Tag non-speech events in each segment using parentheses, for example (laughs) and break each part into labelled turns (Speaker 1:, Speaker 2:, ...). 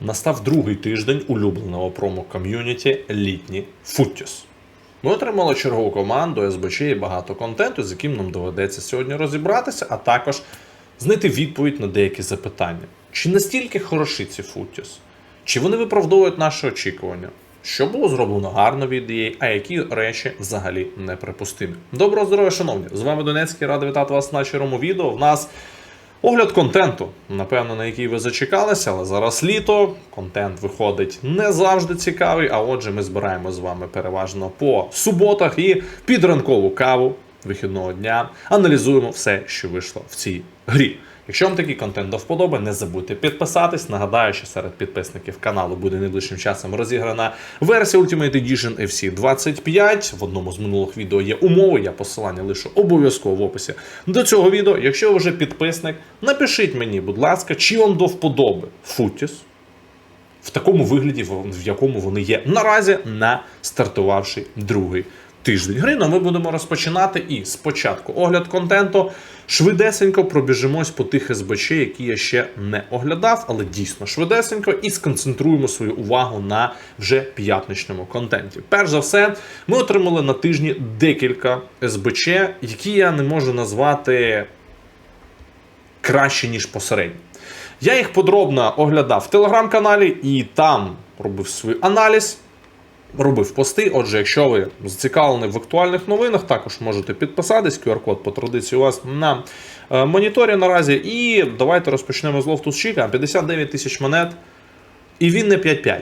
Speaker 1: Настав другий тиждень улюбленого промо-ком'юніті Літні Футтіс. Ми отримали чергову команду СБЧ і багато контенту, з яким нам доведеться сьогодні розібратися, а також знайти відповідь на деякі запитання. Чи настільки хороші ці Футтіс? Чи вони виправдовують наші очікування? Що було зроблено гарно від EA, а які речі взагалі неприпустимі? Доброго здоров'я, шановні! З вами Донецький, радий вітати вас на червому відео. В нас Огляд контенту, напевно, на який ви зачекалися, але зараз літо. Контент виходить не завжди цікавий. А отже, ми збираємо з вами переважно по суботах і під ранкову каву вихідного дня аналізуємо все, що вийшло в цій грі. Якщо вам такий контент до вподоби, не забудьте підписатись. Нагадаю, що серед підписників каналу буде найближчим часом розіграна версія Ultimate Edition FC 25. В одному з минулих відео є умови. Я посилання лишу обов'язково в описі до цього відео. Якщо ви вже підписник, напишіть мені, будь ласка, чи вам до вподоби Футіс в такому вигляді, в якому вони є наразі на стартувавший другий тиждень гри. Ну, ми будемо розпочинати і спочатку огляд контенту. Швидесенько пробіжимось по тих СБЧ, які я ще не оглядав, але дійсно швидесенько, і сконцентруємо свою увагу на вже п'ятничному контенті. Перш за все, ми отримали на тижні декілька СБЧ, які я не можу назвати краще, ніж посередні. Я їх подробно оглядав в телеграм-каналі і там робив свій аналіз, робив пости. Отже, якщо ви зацікавлені в актуальних новинах, також можете підписатись. QR-код по традиції у вас на е, моніторі наразі. І давайте розпочнемо з лофтус Чіка. 59 тисяч монет. І він не 5-5.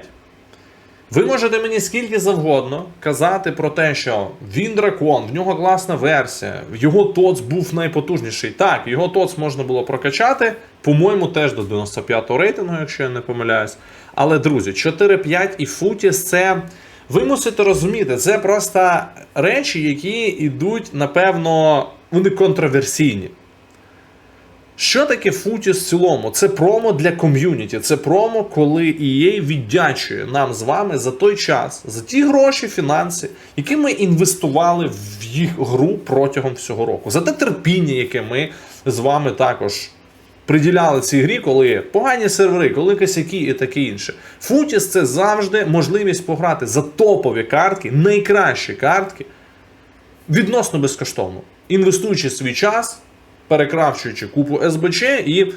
Speaker 1: Ви можете мені скільки завгодно казати про те, що він дракон, в нього класна версія, його ТОЦ був найпотужніший. Так, його ТОЦ можна було прокачати, по-моєму, теж до 95-го рейтингу, якщо я не помиляюсь. Але, друзі, 4-5 і Футіс це. Ви мусите розуміти, це просто речі, які йдуть, напевно, вони контроверсійні. Що таке Футіс в цілому? Це промо для ком'юніті. Це промо, коли EA віддячує нам з вами за той час, за ті гроші, фінанси, які ми інвестували в їх гру протягом всього року, за те терпіння, яке ми з вами також приділяли цій грі, коли погані сервери, коли косяки і таке інше. Футіс це завжди можливість пограти за топові картки, найкращі картки, відносно безкоштовно, інвестуючи свій час перекравчуючи купу СБЧ і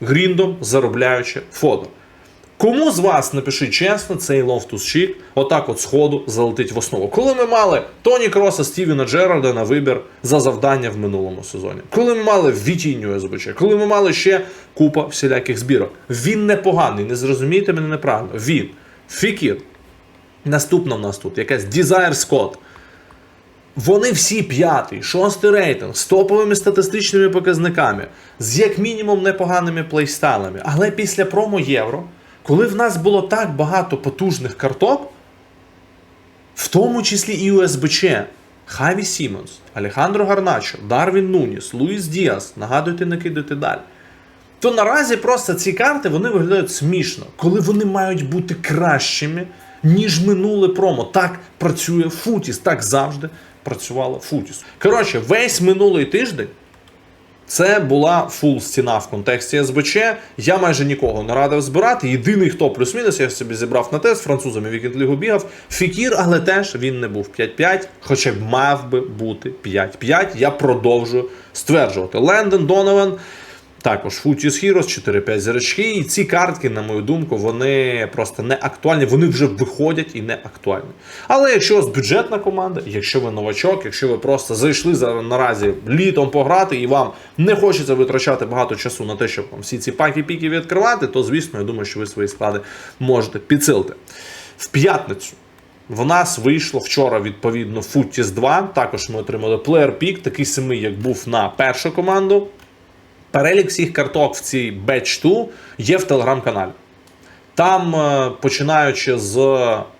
Speaker 1: гріндом заробляючи фото. Кому з вас, напишіть чесно, цей Лофтус Чік отак от сходу залетить в основу. Коли ми мали Тоні Кроса, Стівена Джерарда на вибір за завдання в минулому сезоні, коли ми мали Вітінню СБЧ, коли ми мали ще купа всіляких збірок. Він непоганий, не зрозумійте мене неправильно. Він, Фікір. Наступна в нас тут якась Desire Scott. Вони всі п'ятий, шостий рейтинг з топовими статистичними показниками, з як мінімум непоганими плейстайлами. Але після промо Євро, коли в нас було так багато потужних карток, в тому числі і УСБЧ, Хаві Сімонс, Алехандро Гарначо, Дарвін Нуніс, Луїс Діас, нагадуйте, накидайте далі. То наразі просто ці карти вони виглядають смішно, коли вони мають бути кращими, ніж минуле промо. Так працює Футіс, так завжди працювала Футіс. Коротше, весь минулий тиждень це була фул стіна в контексті СБЧ. Я майже нікого не радив збирати. Єдиний, хто плюс-мінус, я собі зібрав на тест, з французами Вікенд Лігу бігав. Фікір, але теж він не був 5-5, хоча б мав би бути 5-5. Я продовжую стверджувати. Лендон Донован. Також Футіс Heroes, 4-5 зірочки. І ці картки, на мою думку, вони просто не актуальні, вони вже виходять і не актуальні. Але якщо у вас бюджетна команда, якщо ви новачок, якщо ви просто зайшли за наразі літом пограти і вам не хочеться витрачати багато часу на те, щоб вам всі ці паки-піки відкривати, то звісно, я думаю, що ви свої склади можете підсилити. В п'ятницю. В нас вийшло вчора відповідно Футіс 2. Також ми отримали Player Pick, такий самий, як був на першу команду. Перелік всіх карток в цій Batch 2 є в телеграм-каналі. Там, е, починаючи з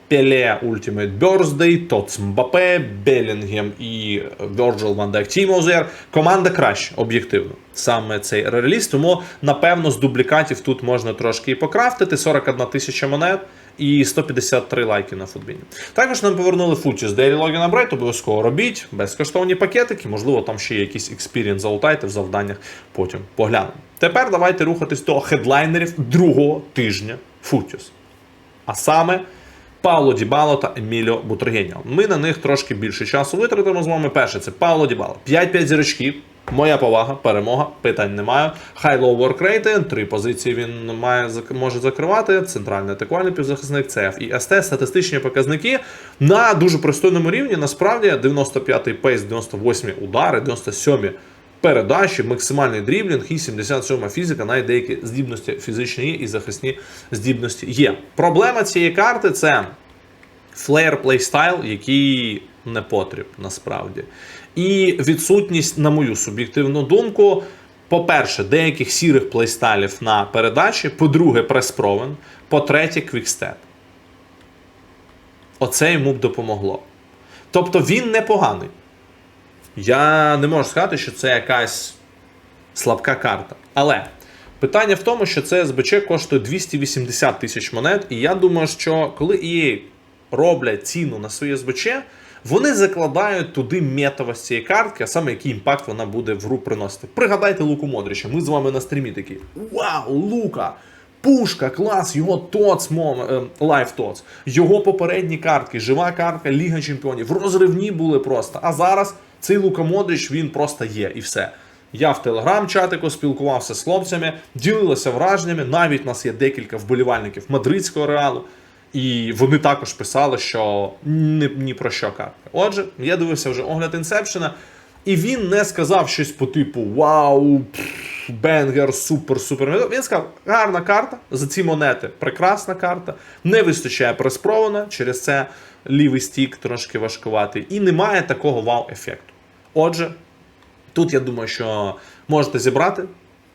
Speaker 1: Пеле Ultimate Birthday, Тоц Мбапе, Белінгем і Virgil van Dijk Тімозер, команда краще, об'єктивно. Саме цей реліз, тому напевно з дублікатів тут можна трошки і покрафтити. 41 тисяча монет і 153 лайки на футбіні. Також нам повернули функцію з Daily Login Upgrade, обов'язково робіть, безкоштовні пакетики, можливо, там ще є якийсь експірієнс залутайте в завданнях, потім поглянемо. Тепер давайте рухатись до хедлайнерів другого тижня Футіус. А саме Пауло Дібало та Еміліо Бутергеніо. Ми на них трошки більше часу витратимо з вами. Перше, це Пауло Дібало. 5-5 зірочків. Моя повага, перемога, питань немає. Low work три позиції він має може закривати. Центральний атакувальний півзахисник, ЦФ і СТ. Статистичні показники на дуже пристойному рівні. Насправді 95-й пейс, 98-й удари, 97-й передачі, максимальний дріблінг і 77 фізика, навіть деякі здібності фізичні і захисні здібності є. Проблема цієї карти це флеєр плейстайл, який не потріб насправді. І відсутність, на мою суб'єктивну думку, по-перше, деяких сірих плейстайлів на передачі, по-друге, прес-провен, по-третє, квікстеп. Оце йому б допомогло. Тобто він непоганий. Я не можу сказати, що це якась слабка карта. Але питання в тому, що це СБЧ коштує 280 тисяч монет, і я думаю, що коли EA роблять ціну на своє СБЧ, вони закладають туди метовість цієї картки, а саме який імпакт вона буде в гру приносити. Пригадайте Луку Модрича. Ми з вами на стрімі такі. Вау, Лука! Пушка, клас, його ТОЦ, мом, е, лайф ТОЦ, його попередні картки, жива картка, Ліга Чемпіонів, розривні були просто. А зараз цей Лука Модрич, він просто є і все. Я в телеграм-чатику спілкувався з хлопцями, ділилися враженнями. Навіть у нас є декілька вболівальників мадридського реалу. І вони також писали, що ні, ні про що картка. Отже, я дивився вже огляд інсепшена, і він не сказав щось по типу Вау, бенгер, супер, супер. Він сказав, гарна карта за ці монети, прекрасна карта. Не вистачає преспрована, через це лівий стік трошки важкуватий. І немає такого вау-ефекту. Отже, Тут я думаю, що можете зібрати,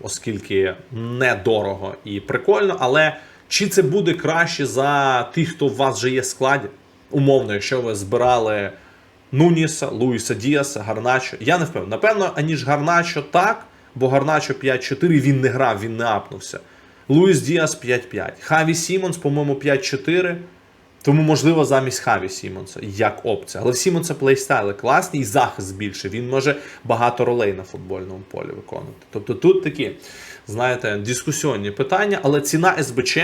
Speaker 1: оскільки недорого і прикольно, але чи це буде краще за тих, хто у вас вже є в складі? Умовно, якщо ви збирали Нуніса, Луїса Діаса, Гарначо. Я не впевнений. Напевно, аніж Гарначо так, бо Гарначо 5-4 він не грав, він не апнувся. Луїс Діас 5-5. Хаві Сімонс, по-моєму, 5-4. Тому, можливо, замість Хаві Сімонса як опція. Але Сімонса плейстайли класний і захист більше. Він може багато ролей на футбольному полі виконувати. Тобто тут такі, знаєте, дискусіонні питання, але ціна СБЧ,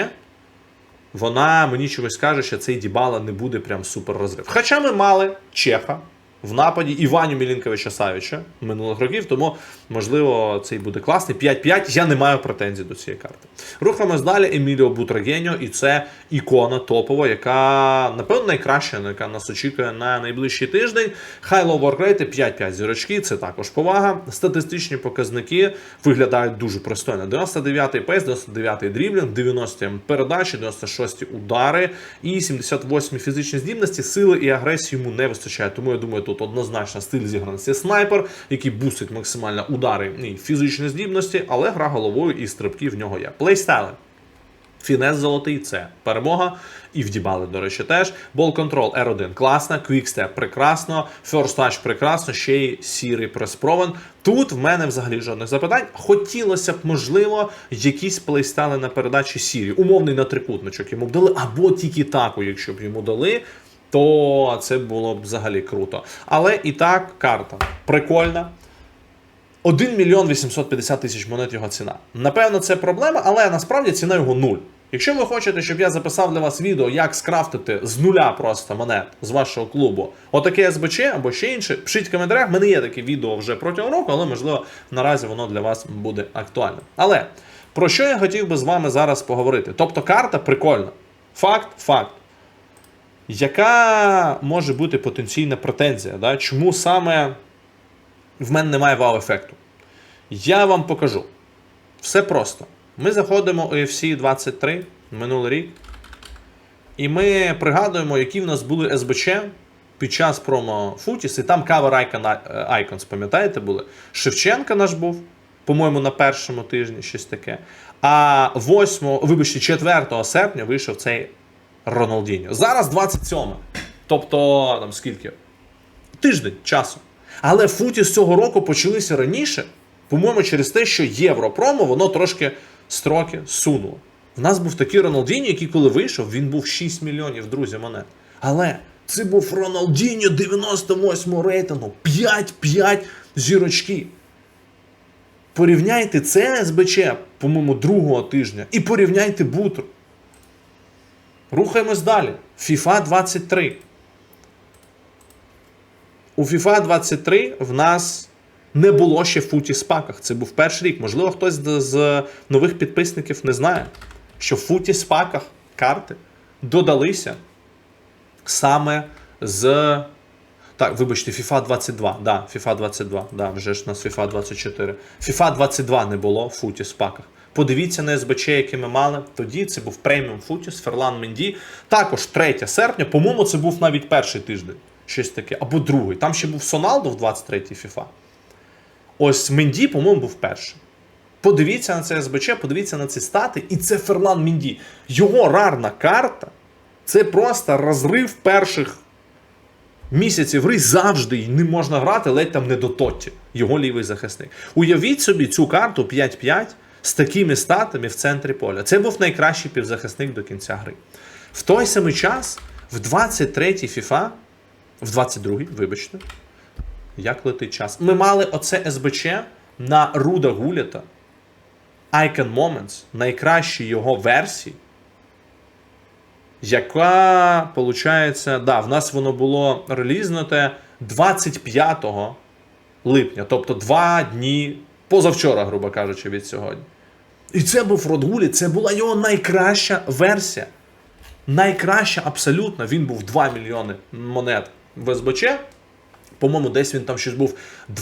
Speaker 1: вона мені чогось каже, що цей Дібала не буде прям супер розрив. Хоча ми мали Чеха в нападі Іваню Мілінковича Савіча минулих років, тому можливо цей буде класний. 5-5. Я не маю претензій до цієї карти. Рухаємось далі. Еміліо Бутрагеньо, і це ікона топова, яка напевно найкраща, яка нас очікує на найближчий тиждень. Хайло воркрейти 5-5 зірочки. Це також повага. Статистичні показники виглядають дуже пристойно. 99-й пейс, 99-й дріблінг, 90-ті передачі, 96-ті удари і 78-й фізичні здібності, сили і агресії йому не вистачає. Тому я думаю, тут однозначно стиль зіграності снайпер, який бустить максимально удари і фізичні здібності, але гра головою і стрибки в нього є. Плейстайли. Фінес золотий це перемога. І вдібали, до речі, теж. Ball Control R1 класно, Quickstep прекрасно, First Touch прекрасно, ще й сірий преспровен. Тут в мене взагалі жодних запитань. Хотілося б, можливо, якісь плейстайли на передачі сірі. Умовний на трикутничок йому б дали, або тільки таку, якщо б йому дали. То це було б взагалі круто. Але і так, карта прикольна. 1 мільйон 850 тисяч монет його ціна. Напевно, це проблема, але насправді ціна його нуль. Якщо ви хочете, щоб я записав для вас відео, як скрафтити з нуля просто монет з вашого клубу, отаке СБЧ або ще інше, пишіть в коментарях. Мене є таке відео вже протягом року, але можливо наразі воно для вас буде актуальним. Але про що я хотів би з вами зараз поговорити? Тобто карта прикольна. Факт, факт. Яка може бути потенційна претензія? Да? Чому саме в мене немає вау-ефекту? Я вам покажу. Все просто. Ми заходимо у UFC 23 минулий рік. І ми пригадуємо, які в нас були СБЧ під час промо Футіс, і там кавер Icons, пам'ятаєте, були? Шевченка наш був, по-моєму, на першому тижні щось таке. А 8, вибачте, 4 серпня вийшов цей Роналдіньо. Зараз 27. Тобто, там скільки? Тиждень часу. Але футі з цього року почалися раніше, по-моєму, через те, що Європромо воно трошки строки сунуло. В нас був такий Роналдіньо, який коли вийшов, він був 6 мільйонів, друзі, монет. Але це був Роналдіньо 98 рейтингу, 5-5 зірочки. Порівняйте це СБЧ, по-моєму, другого тижня, і порівняйте Бутру. Рухаємось далі. FIFA 23. У FIFA 23 в нас не було ще футі спаках. Це був перший рік. Можливо, хтось з нових підписників не знає, що в футі спаках карти додалися саме з. Так, вибачте, FIFA 22. Да, FIFA 22. Да, вже ж у нас FIFA 24. FIFA 22 не було в футі спаках. Подивіться на СБЧ, який ми мали. Тоді це був преміум футіс, Ферлан Менді. Також 3 серпня, по-моєму, це був навіть перший тиждень. Щось таке. Або другий. Там ще був Соналдо в 23-й FIFA. Ось Менді, по-моєму, був перший. Подивіться на це СБЧ, подивіться на ці стати, і це Ферлан Менді. Його рарна карта це просто розрив перших місяців гри завжди і не можна грати, ледь там не до Тотті, його лівий захисник. Уявіть собі цю карту 5-5 з такими статами в центрі поля. Це був найкращий півзахисник до кінця гри. В той самий час, в 23-й FIFA, в 22-й, вибачте, як летить час. Ми мали оце СБЧ на Руда Гулята. Icon Moments, найкращій його версії, яка, виходить, да, в нас воно було релізнуте 25 липня, тобто два дні позавчора, грубо кажучи, від сьогодні. І це був Родгулі, це була його найкраща версія. Найкраща абсолютно. Він був 2 мільйони монет в СБЧ. По-моєму, десь він там щось був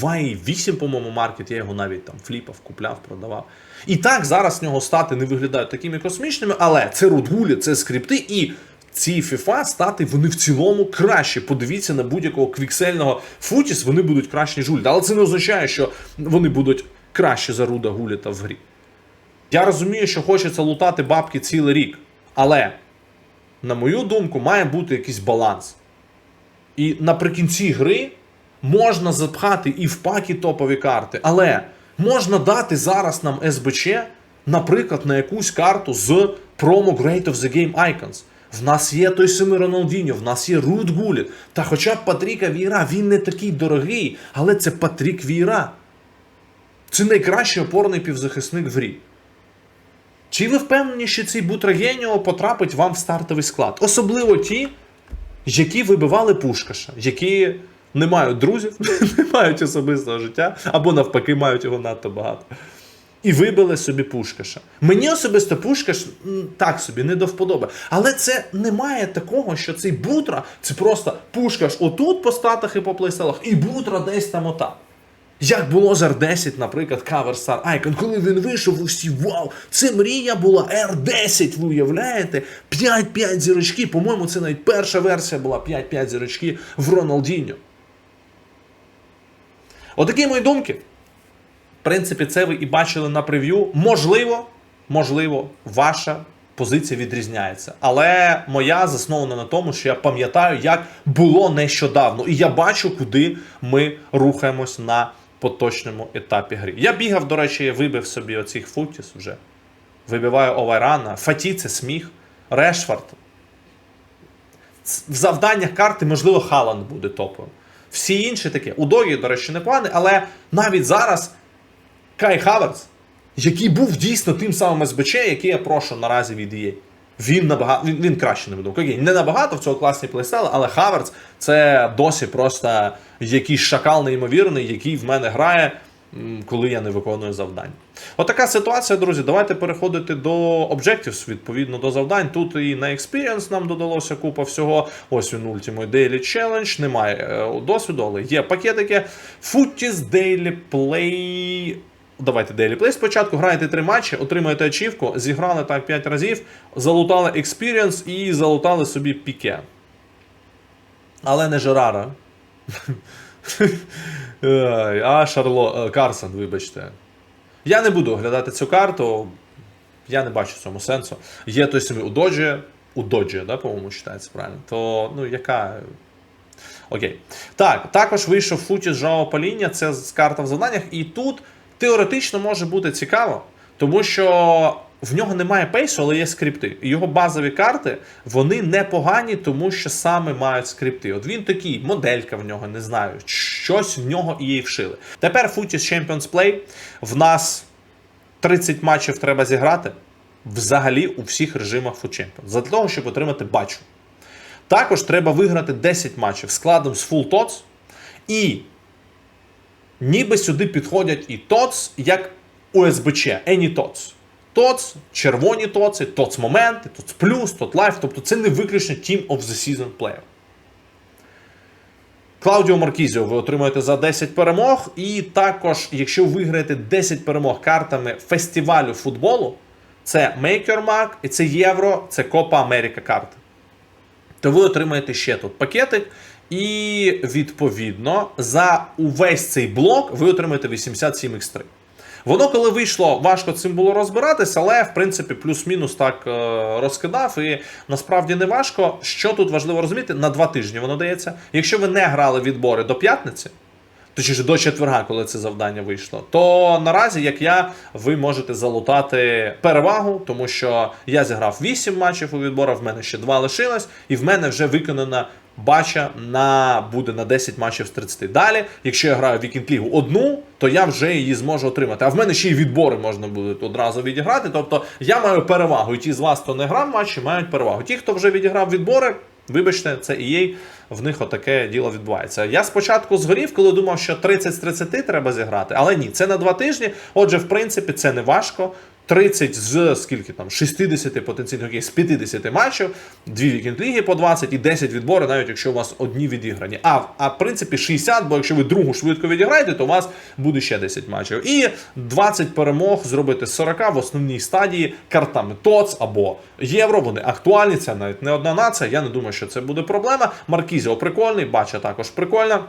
Speaker 1: 2,8, по-моєму, маркет. Я його навіть там фліпав, купляв, продавав. І так зараз нього стати не виглядають такими космічними, але це рудгулі, це скрипти, і ці FIFA стати вони в цілому краще. Подивіться на будь-якого квіксельного футіс, вони будуть краще, ніж Гуліта. Але це не означає, що вони будуть краще за Руда Гуліта в грі. Я розумію, що хочеться лутати бабки цілий рік, але, на мою думку, має бути якийсь баланс. І наприкінці гри можна запхати і в пакі топові карти, але можна дати зараз нам СБЧ, наприклад, на якусь карту з промо Great of the Game Icons. В нас є той самий Роналдіньо, в нас є Рут Гуліт. Та хоча б Патріка Віра, він не такий дорогий, але це Патрік Віра. Це найкращий опорний півзахисник в грі. Чи ви впевнені, що цей Бутрагеніо потрапить вам в стартовий склад? Особливо ті, які вибивали Пушкаша, які не мають друзів, (laughs) не мають особистого життя, або навпаки, мають його надто багато. І вибили собі Пушкаша. Мені особисто Пушкаш так собі не до вподоби. Але це немає такого, що цей Бутра це просто Пушкаш отут по статах і по плейстайлах, і Бутра десь там отак. Як було з R10, наприклад, Cover Star Icon, коли він вийшов, усі вау, це мрія була R10, ви уявляєте? 5-5 зірочки, по-моєму, це навіть перша версія була 5-5 зірочки в Роналдіньо. Отакі мої думки. В принципі, це ви і бачили на прев'ю. Можливо, можливо, ваша позиція відрізняється. Але моя заснована на тому, що я пам'ятаю, як було нещодавно. І я бачу, куди ми рухаємось на поточному етапі гри. Я бігав, до речі, вибив собі оцих футіс вже. Вибиваю Овайрана. Фаті це сміх. Решфорд. В завданнях карти, можливо, Халанд буде топовим. Всі інші такі. У Догі, до речі, непоганий, але навіть зараз Кай Хаверс, який був дійсно тим самим СБЧ, який я прошу наразі від EA. Він набагато він, він краще не буду. Не набагато в цього класні плейстайли, але Хаверс це досі просто якийсь шакал неймовірний, який в мене грає, коли я не виконую завдань. Отака ситуація, друзі. Давайте переходити до Objectives, відповідно до завдань. Тут і на Experience нам додалося купа всього. Ось він Ultimate Daily Challenge. Немає е, досвіду, але є пакетики. Footies Daily Play. Давайте Daily Play спочатку. Граєте три матчі, отримаєте ачівку, зіграли так 5 разів, залутали Experience і залутали собі піке. Але не Жерара. (laughs) А Шарло е, Карсон, вибачте. Я не буду оглядати цю карту. Я не бачу цьому сенсу. Є той самий у Доджі, у Доджі, да, по-моєму, читається правильно. То, ну, яка. Окей. Так, також вийшов футі з Жао Паління, це з карта в завданнях, і тут теоретично може бути цікаво, тому що в нього немає пейсу, але є скрипти. І Його базові карти вони непогані, тому що саме мають скрипти. От він такий, моделька в нього, не знаю, щось в нього і їй вшили. Тепер Footies Champions Play. В нас 30 матчів треба зіграти. взагалі у всіх режимах Food Champions, для того, щоб отримати бачу. Також треба виграти 10 матчів складом з Full TOTS. І ніби сюди підходять і TOTS, як Any TOTS. TOTS, червоні TOTS, TOTS моменти, TOTS плюс, TOTS Life. Тобто це не виключно Team of the Season Player. Клаудіо Маркізіо ви отримаєте за 10 перемог. І також, якщо виграєте 10 перемог картами фестивалю футболу, це Make Mark, і це Євро, це Копа Америка карти. То ви отримаєте ще тут пакетик. І відповідно за увесь цей блок ви отримаєте 87x3. Воно, коли вийшло, важко цим було розбиратися, але в принципі плюс-мінус так е, розкидав. І насправді не важко. Що тут важливо розуміти, на два тижні воно дається. Якщо ви не грали відбори до п'ятниці, точніше до четверга, коли це завдання вийшло, то наразі, як я, ви можете залутати перевагу, тому що я зіграв 8 матчів у відборах, в мене ще 2 лишилось, і в мене вже виконана бача на буде на 10 матчів з 30. Далі, якщо я граю в Лігу одну, то я вже її зможу отримати. А в мене ще й відбори можна буде одразу відіграти. Тобто я маю перевагу. І ті з вас, хто не грав матчі, мають перевагу. Ті, хто вже відіграв відбори. Вибачте, це EA, в них отаке діло відбувається. Я спочатку згорів, коли думав, що 30 з 30 треба зіграти, але ні, це на два тижні. Отже, в принципі, це не важко. 30 з скільки там 60 потенційно окей, з 50 матчів, дві вікенд ліги по 20 і 10 відбори, навіть якщо у вас одні відіграні. А, а в принципі 60, бо якщо ви другу швидко відіграєте, то у вас буде ще 10 матчів. І 20 перемог зробити з 40 в основній стадії картами ТОЦ або Євро. Вони актуальні. Це навіть не одна нація. Я не думаю, що це буде проблема. Маркізіо прикольний, бача також прикольна.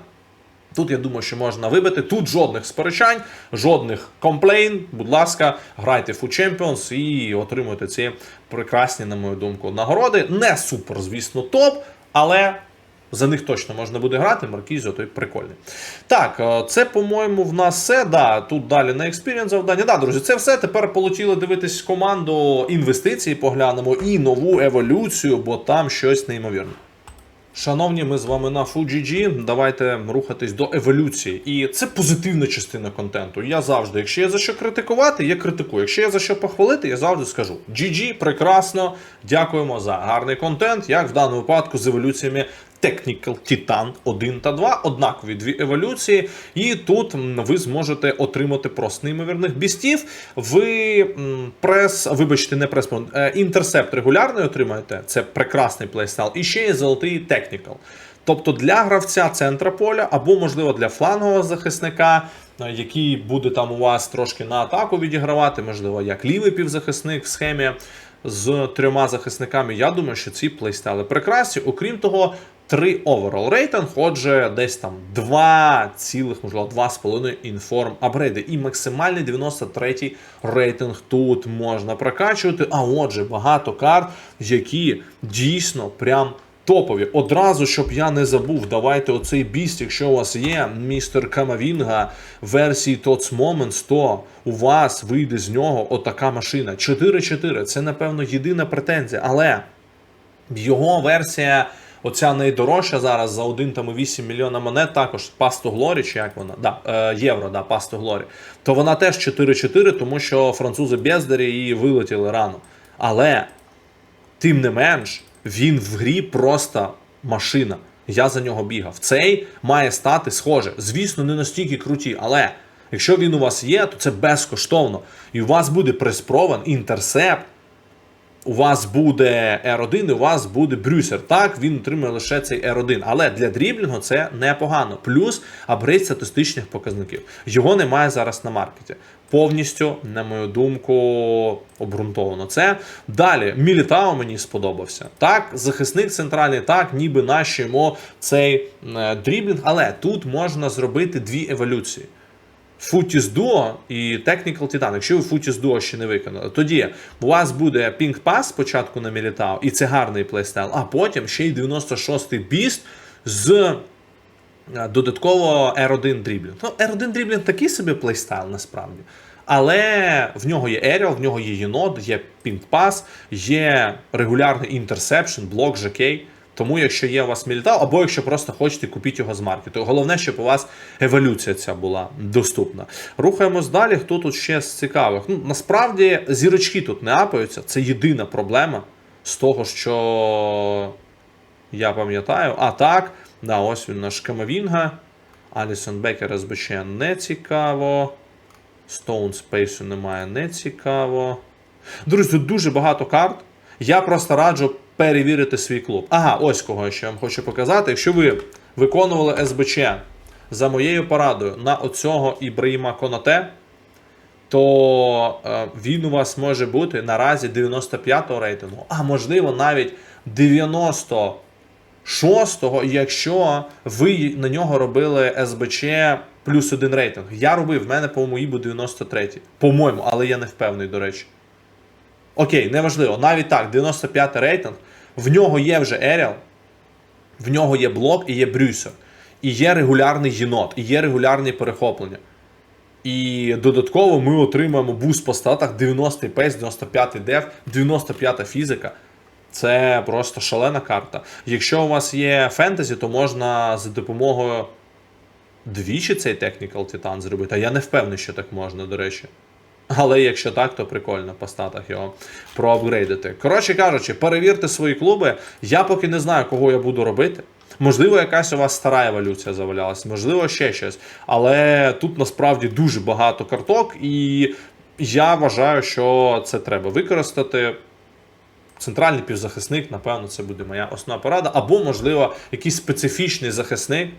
Speaker 1: Тут я думаю, що можна вибити. Тут жодних сперечань, жодних комплейн. Будь ласка, грайте в Champions і отримуйте ці прекрасні, на мою думку, нагороди. Не супер, звісно, топ, але. За них точно можна буде грати, Маркізіо той прикольний. Так, е, це, по-моєму, в нас все. Да, Тут далі на експірієнс завдання. Да, друзі, це все. Тепер полетіли дивитись команду інвестицій, поглянемо і нову еволюцію, бо там щось неймовірне. Шановні, ми з вами на FUGG. Давайте рухатись до еволюції. І це позитивна частина контенту. Я завжди, якщо є за що критикувати, я критикую. Якщо є за що похвалити, я завжди скажу: GG, прекрасно, дякуємо за гарний контент, як в даному випадку з еволюціями. Technical Titan 1 та 2, однакові дві еволюції, і тут ви зможете отримати просто неймовірних бістів. Ви прес, вибачте, не прес, е, інтерсепт регулярний отримаєте. Це прекрасний плейстайл. І ще є золотий Technical. Тобто для гравця центра поля, або, можливо, для флангового захисника, е, який буде там у вас трошки на атаку відігравати, можливо, як лівий півзахисник в схемі з трьома захисниками. Я думаю, що ці плейстайли прекрасні. Окрім того, 3 оверол рейтинг, отже, десь там 2 цілих, можливо, 2,5 інформ апгрейди. І максимальний 93 рейтинг тут можна прокачувати. А отже, багато карт, які дійсно прям. Топові. Одразу, щоб я не забув, давайте оцей біст, якщо у вас є містер Камавінга версії TOTS Moments, то у вас вийде з нього отака машина. 4-4. Це, напевно, єдина претензія. Але його версія, оця найдорожча зараз за 1,8 мільйона монет, також Пасто Глорі, чи як вона? Да, е, євро, да, Пасто Глорі. То вона теж 4-4, тому що французи бездарі її вилетіли рано. Але тим не менш, він в грі просто машина. Я за нього бігав. Цей має стати схоже. Звісно, не настільки круті, але якщо він у вас є, то це безкоштовно. І у вас буде преспрован, інтерсепт, у вас буде R1, і у вас буде брюсер. Так, він отримує лише цей R1. Але для дріблінгу це непогано. Плюс апгрейд статистичних показників. Його немає зараз на маркеті. Повністю, на мою думку, обґрунтовано це. Далі, Мілітао мені сподобався. Так, захисник центральний, так, ніби нащимо цей е, дріблінг, але тут можна зробити дві еволюції. Footies Duo і Technical Titan. Якщо ви Footies Duo ще не виконали, тоді у вас буде Pink Pass спочатку на Мілітао, і це гарний плейстайл, а потім ще й 96-й біст з додатково R1 дріблінг. Ну, R1 дріблінг такий собі плейстайл насправді. Але в нього є Aerial, в нього є єнот, є Pass, є регулярний інтерсепшн, блок, жокей. Тому, якщо є у вас мілітал, або якщо просто хочете, купіть його з маркету. Головне, щоб у вас еволюція ця була доступна. Рухаємось далі. Хто тут ще з цікавих? Ну, насправді зірочки тут не апаються. Це єдина проблема з того, що я пам'ятаю. А так, да, ось він наш Камавінга. Алісон Бекер СБЧ не цікаво. Стоун Спейсу немає, не цікаво. Друзі, тут дуже багато карт. Я просто раджу перевірити свій клуб. Ага, ось кого я ще вам хочу показати. Якщо ви виконували СБЧ за моєю порадою на оцього Ібраїма Конате, то е, він у вас може бути наразі 95-го рейтингу, а можливо навіть 96-го, якщо ви на нього робили СБЧ плюс один рейтинг. Я робив, в мене, по-моєму, і був 93-й. По-моєму, але я не впевнений, до речі. Окей, неважливо. Навіть так, 95 рейтинг. В нього є вже Еріал, в нього є блок і є Брюсер. І є регулярний єнот, і є регулярні перехоплення. І додатково ми отримаємо буст по статах 90 пейс, 95-й деф, 95-та фізика. Це просто шалена карта. Якщо у вас є фентезі, то можна за допомогою двічі цей Technical Titan зробити. А я не впевнений, що так можна, до речі. Але якщо так, то прикольно по статах його проапгрейдити. Коротше кажучи, перевірте свої клуби. Я поки не знаю, кого я буду робити. Можливо, якась у вас стара еволюція завалялась, можливо, ще щось. Але тут насправді дуже багато карток, і я вважаю, що це треба використати. Центральний півзахисник, напевно, це буде моя основна порада. Або, можливо, якийсь специфічний захисник,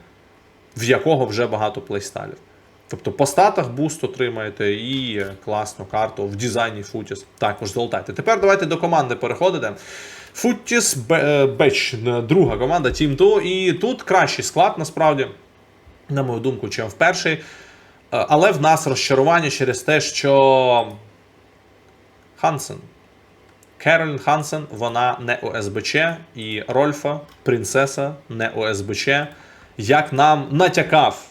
Speaker 1: в якого вже багато плейстайлів. Тобто по статах буст отримаєте і класну карту в дизайні Футіс також золотайте. Тепер давайте до команди переходите. Футіс Беч, друга команда Team 2. І тут кращий склад, насправді, на мою думку, чим в перший. Е, Але в нас розчарування через те, що Хансен. Керолін Хансен, вона не ОСБЧ, і Рольфа, принцеса, не ОСБЧ. Як нам натякав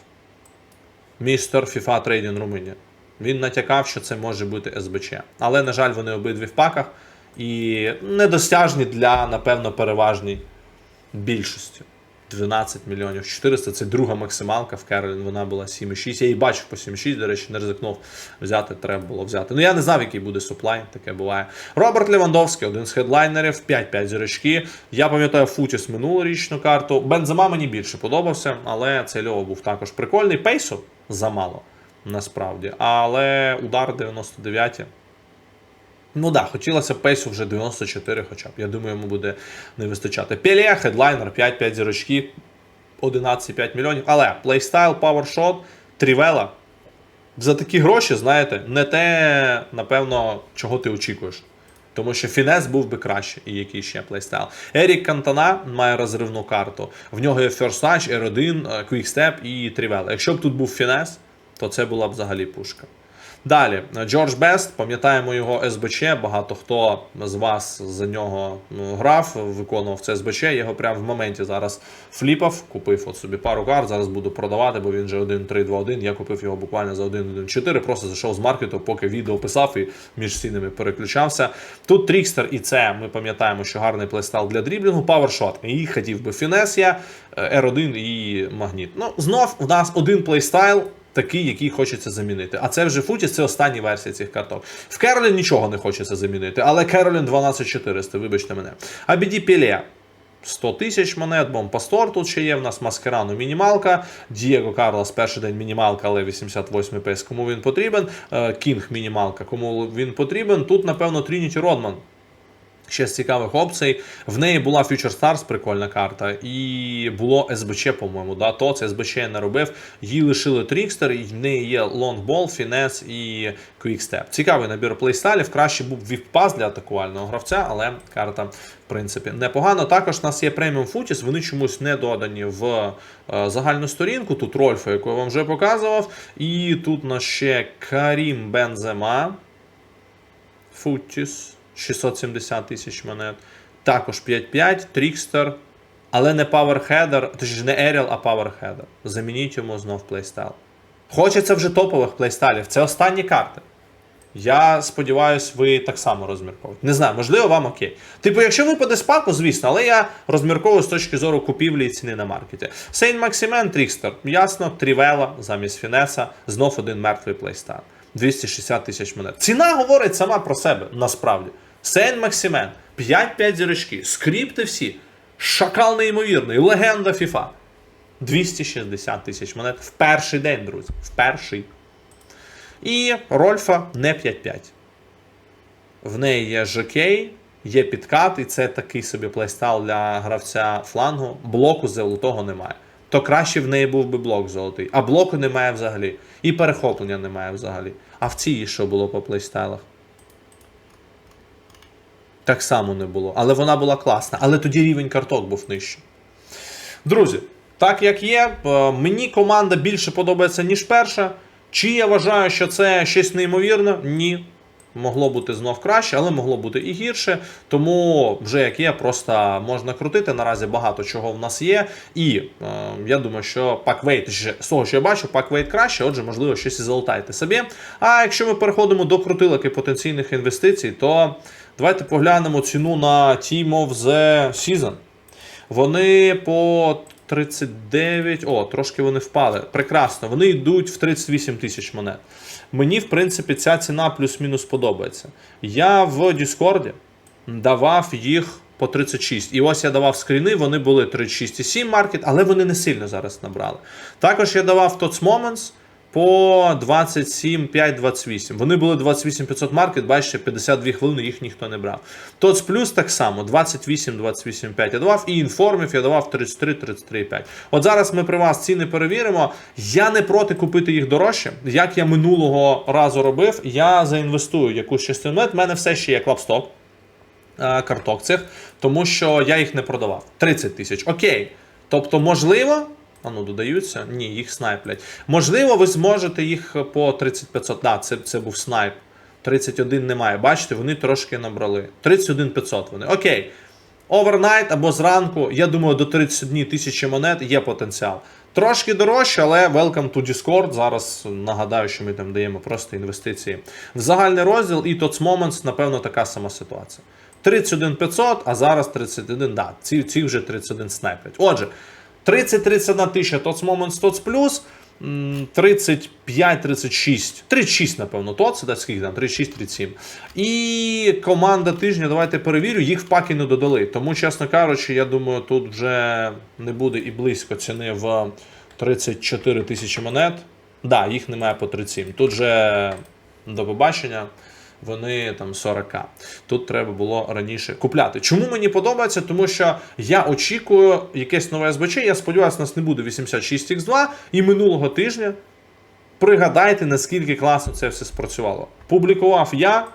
Speaker 1: містер FIFA Trading Румунія. Він натякав, що це може бути СБЧ. Але, на жаль, вони обидві в паках і недосяжні для, напевно, переважній більшості. 12 мільйонів 400 це друга максималка в Керолін, вона була 7,6. Я її бачив по 7,6, до речі, не ризикнув взяти, треба було взяти. Ну я не знав, який буде суплай, таке буває. Роберт Левандовський, один з хедлайнерів, 5-5 зірочки. Я пам'ятаю Футіс минулорічну карту. Бензема мені більше подобався, але цей Льово був також прикольний. Пейсу замало, насправді. Але удар 99. Ну да, хотілося пейсу вже 94 хоча б. Я думаю, йому буде не вистачати. Пеле, хедлайнер, 5-5 зірочки, 11,5 мільйонів. Але плейстайл, павершот, трівела. За такі гроші, знаєте, не те, напевно, чого ти очікуєш. Тому що Фінес був би краще, і який ще плейстайл. Ерік Кантана має розривну карту. В нього є First Touch, R1, Quickstep і Трівела. Якщо б тут був Фінес, то це була б взагалі пушка. Далі, Джордж Бест, пам'ятаємо його СБЧ. Багато хто з вас за нього ну, грав, виконував це СБЧ. Його прямо в моменті зараз фліпав, купив от собі пару карт. Зараз буду продавати, бо він вже 1.3.2.1. Я купив його буквально за 1.1.4. Просто зайшов з маркету, поки відео писав і між цінами переключався. Тут Трікстер і це ми пам'ятаємо, що гарний плейстайл для дріблінгу, павершот. І хотів би Фінес я, R1 і Магніт. Ну, знов у нас один плейстайл такий, який хочеться замінити. А це вже Футіс, це останні версії цих карток. В Керолін нічого не хочеться замінити, але Керолін 12400, вибачте мене. ABD Пеле. 100 тисяч монет, Бомпастор тут ще є. В нас Маскерану мінімалка. Дієго Карлос перший день мінімалка, але 88 пес. Кому він потрібен? Кінг мінімалка, кому він потрібен. Тут, напевно, Трініті Родман. Ще з цікавих опцій. В неї була Future Stars, прикольна карта, і було СБЧ, по-моєму. Да? То це СБЧ я не робив. Її лишили Трікстер, і в неї є Longбall, Фінес і Quickstep. Цікавий набір плейстайлів. Краще був віп-пас для атакувального гравця, але карта, в принципі, непогано. Також у нас є преміум Футіс, вони чомусь не додані в е, загальну сторінку. Тут Рольфа, яку я вам вже показував. І тут у нас ще Карім Бензема. Футіс. 670 тисяч монет. Також 5-5, Трікстер, але не Powerheader, точніше не Aerial, а Powerheader. Замініть йому знов плейстайл. Хочеться вже топових плейстайлів. Це останні карти. Я сподіваюся, ви так само розмірковуєте. Не знаю, можливо, вам окей. Типу, якщо випаде з паку, звісно, але я розмірковую з точки зору купівлі і ціни на маркеті. Сейн Максимен, Трікстер, ясно, Трівела замість Фінеса, знов один мертвий плейстайл. 260 тисяч монет. Ціна говорить сама про себе, насправді. Сейн Максимен, 5-5 зірочки, скрипти всі, шакал неймовірний, легенда FIFA. 260 тисяч монет в перший день, друзі. В перший. І Рольфа не 5-5. В неї є жокей, є підкат, і це такий собі плейстайл для гравця флангу. Блоку золотого немає. То краще в неї був би блок золотий. А блоку немає взагалі. І перехоплення немає взагалі. А в цій що було по плейстайлах? Так само не було. Але вона була класна. Але тоді рівень карток був нижчий. Друзі, так як є, е, мені команда більше подобається, ніж перша. Чи я вважаю, що це щось неймовірне? Ні. Могло бути знов краще, але могло бути і гірше. Тому вже як є, просто можна крутити. Наразі багато чого в нас є. І е, я думаю, що паквейт з того, що я бачу, паквейт краще, отже, можливо, щось і залутайте собі. А якщо ми переходимо до крутилок і потенційних інвестицій, то давайте поглянемо ціну на Team of the Season. Вони по 39. О, трошки вони впали. Прекрасно. Вони йдуть в 38 тисяч монет. Мені, в принципі, ця ціна плюс-мінус подобається. Я в Discord давав їх по 36. І ось я давав скріни, вони були 36,7 маркет, але вони не сильно зараз набрали. Також я давав TOTS Moments по 27, 5, 28. Вони були 28 500 маркет, бачите, 52 хвилини їх ніхто не брав. ТОЦ плюс так само 28, 28, 5 я давав, і інформів я давав 33, 33, 5. От зараз ми при вас ціни перевіримо. Я не проти купити їх дорожче. Як я минулого разу робив, я заінвестую якусь частину. У мене все ще є клапсток е, карток цих, тому що я їх не продавав. 30 тисяч. Окей. Тобто, можливо. А ну, додаються? Ні, їх снайплять. Можливо, ви зможете їх по 3500. Да, це, це був снайп. 31 немає. Бачите, вони трошки набрали. 31 500 вони. Окей. Овернайт або зранку, я думаю, до 31 тисячі монет є потенціал. Трошки дорожче, але welcome to Discord. Зараз нагадаю, що ми там даємо просто інвестиції в загальний розділ, і TOTS Moments, напевно, така сама ситуація. 31 500, а зараз 31, да, ці, ці вже 31 снайплять. Отже, 30-31 тисяча TOTS Moments, TOTS Plus, 35-36, 36, напевно, TOTS, да, скільки там, 36-37. І команда тижня, давайте перевірю, їх в паки не додали. Тому, чесно кажучи, я думаю, тут вже не буде і близько ціни в 34 тисячі монет. Да, їх немає по 37. Тут же до побачення. Вони там 40. Тут треба було раніше купляти. Чому мені подобається? Тому що я очікую якесь нове СБЧ. Я сподіваюся, у нас не буде 86X2. І минулого тижня пригадайте, наскільки класно це все спрацювало. Публікував я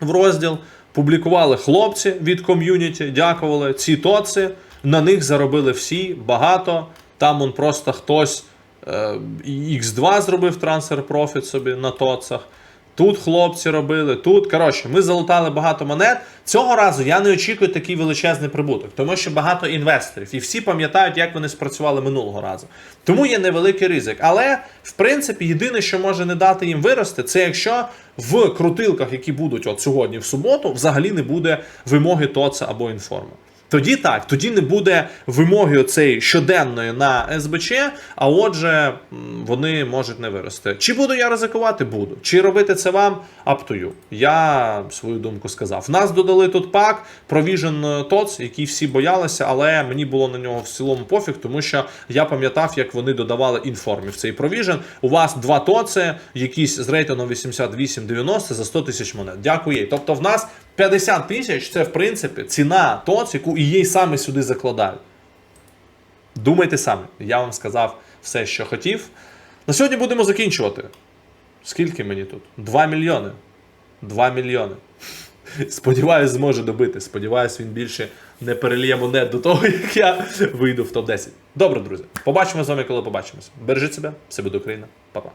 Speaker 1: в розділ, публікували хлопці від ком'юніті, дякували ці тоци. На них заробили всі багато. Там он просто хтось е, X2 зробив трансфер профіт собі на тоцах. Тут хлопці робили, тут. Коротше, ми залутали багато монет. Цього разу я не очікую такий величезний прибуток, тому що багато інвесторів, і всі пам'ятають, як вони спрацювали минулого разу. Тому є невеликий ризик. Але, в принципі, єдине, що може не дати їм вирости, це якщо в крутилках, які будуть от сьогодні в суботу, взагалі не буде вимоги ТОЦа або інформа. Тоді так, тоді не буде вимоги оцеї щоденної на СБЧ, а отже, вони можуть не вирости. Чи буду я ризикувати? Буду. Чи робити це вам? You. Я свою думку сказав. В нас додали тут пак Provision TOTS, який всі боялися, але мені було на нього в цілому пофіг, тому що я пам'ятав, як вони додавали інформів. Цей Provision. У вас два ТОЦи, якісь з рейтингом 88-90 за 100 тисяч монет. Дякую. Тобто в нас 50 тисяч це в принципі ціна ТОЦ, яку і їй саме сюди закладають. Думайте самі. Я вам сказав все, що хотів. На сьогодні будемо закінчувати. Скільки мені тут? 2 мільйони. 2 мільйони. (laughs) Сподіваюсь, зможе добити. Сподіваюсь, він більше не переліє монет до того, (laughs) як я вийду в топ-10. Добре, друзі. Побачимо з вами, коли побачимося. Бережіть себе, все буде Україна. Па-па.